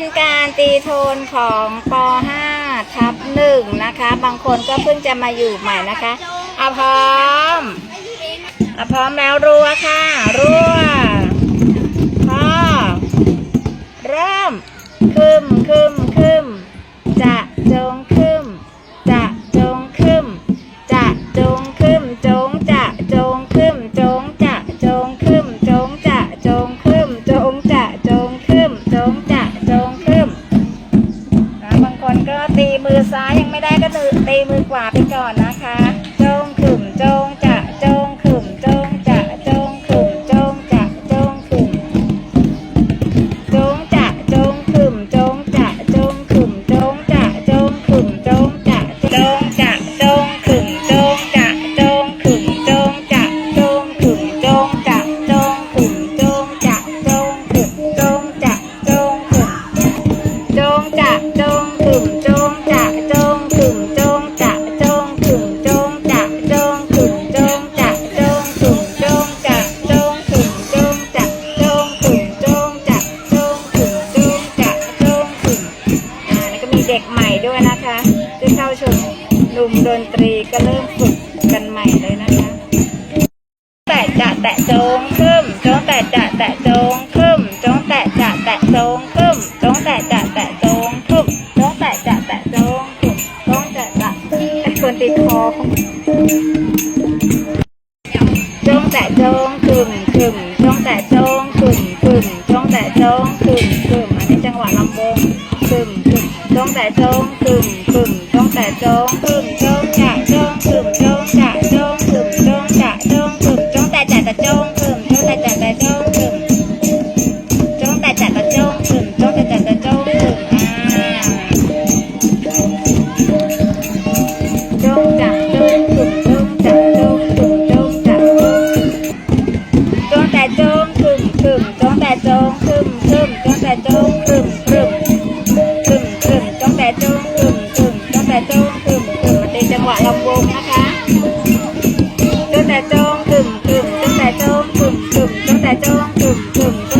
เป็นการตีโทนของป .5 ทับหนึ่งนะคะ บางคนก็เพิ่งจะมาอยู่ใหม่นะคะเอาพร้อมเอาพร้อมแล้วรัวค่ะ รัวพอเริ่ม คึมคึม ไม่ได้ก็ตีมือขวาไปก่อนนะคะจงคึมจงจะจงคึมจงจะจงคึมจงจะจงคึมจงจะจงขึ้มจงจะจงขึ้มจงจะจงขึ้มจงจะจงจะจงขึ้มจงจะจงขึ้มจงจะจงขึ้มจงจะจงขึ้มจงจะจงขึ้มจงจะจงขึ้มจงจะจงขึ้มจงจะ หนุ่มดนตรีก็เริ่มฝึกกันใหม่เลยนะคะ แต่จะแตะจงขึ้นจงแต่จะแตะจงขึ้นจงแต่จะแตะจงขึ้นจงแต่จะแตะจงขึ้นจงแต่จะแตะจงขึ้นจงแต่จะไอ้คนติดคอจงแต่จงขึ้นขึ้นจงแต่จงขึ้นขึ้นจงแต่จงขึ้นขึ้นอันนี้จังหวะลำวงขึ้น trông tại trông cừng cừng trông tại trông cừng trông chả trông cừng trông chả trông cừng trông chả trông cừng trông tại chả tại trông cừng trông tại chả tại trông cừng trông tại chả tại trông cừng trông tại chả tại trông cừng à. Trông chả trông cừng trông chả trông cừng trông chả trông tại trông cừng ঠুম ঠুম